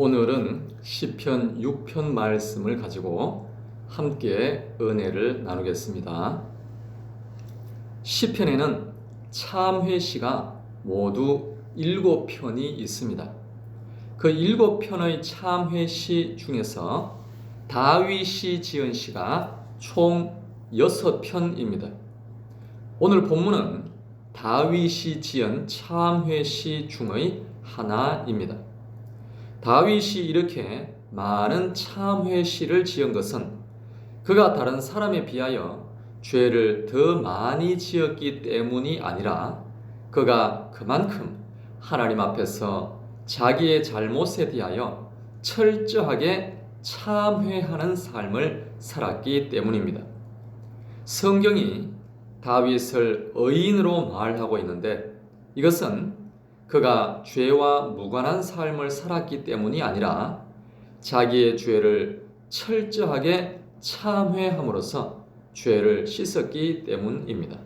오늘은 시편 6편 말씀을 가지고 함께 은혜를 나누겠습니다. 시편에는 참회 시가 모두 7편이 있습니다. 그 7편의 참회 시 중에서 다윗이 지은 시가 총 6편입니다. 오늘 본문은 다윗이 지은 참회 시 중의 하나입니다. 다윗이 이렇게 많은 참회 시를 지은 것은 그가 다른 사람에 비하여 죄를 더 많이 지었기 때문이 아니라 그가 그만큼 하나님 앞에서 자기의 잘못에 대하여 철저하게 참회하는 삶을 살았기 때문입니다. 성경이 다윗을 의인으로 말하고 있는데 이것은 그가 죄와 무관한 삶을 살았기 때문이 아니라 자기의 죄를 철저하게 참회함으로써 죄를 씻었기 때문입니다.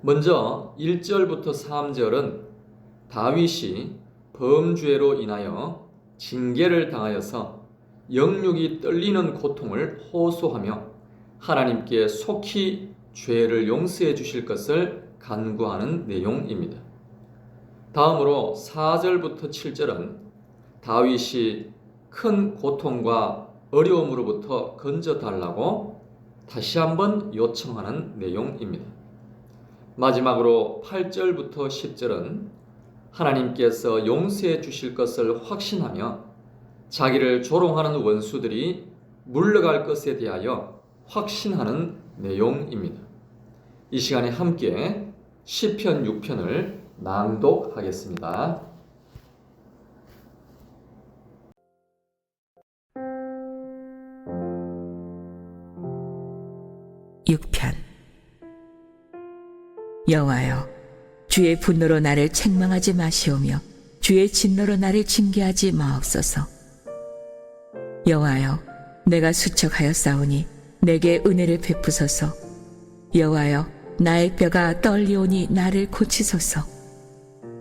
먼저 1절부터 3절은 다윗이 범죄로 인하여 징계를 당하여서 영육이 떨리는 고통을 호소하며 하나님께 속히 죄를 용서해 주실 것을 간구하는 내용입니다. 다음으로 4절부터 7절은 다윗이 큰 고통과 어려움으로부터 건져 달라고 다시 한번 요청하는 내용입니다. 마지막으로 8절부터 10절은 하나님께서 용서해 주실 것을 확신하며 자기를 조롱하는 원수들이 물러갈 것에 대하여 확신하는 내용입니다. 이 시간에 함께 시편 6편을 낭독하겠습니다. 육편. 여호와여 주의 분노로 나를 책망하지 마시오며 주의 진노로 나를 징계하지 마옵소서. 여호와여 내가 수척하여 싸우니 내게 은혜를 베푸소서. 여호와여 나의 뼈가 떨리오니 나를 고치소서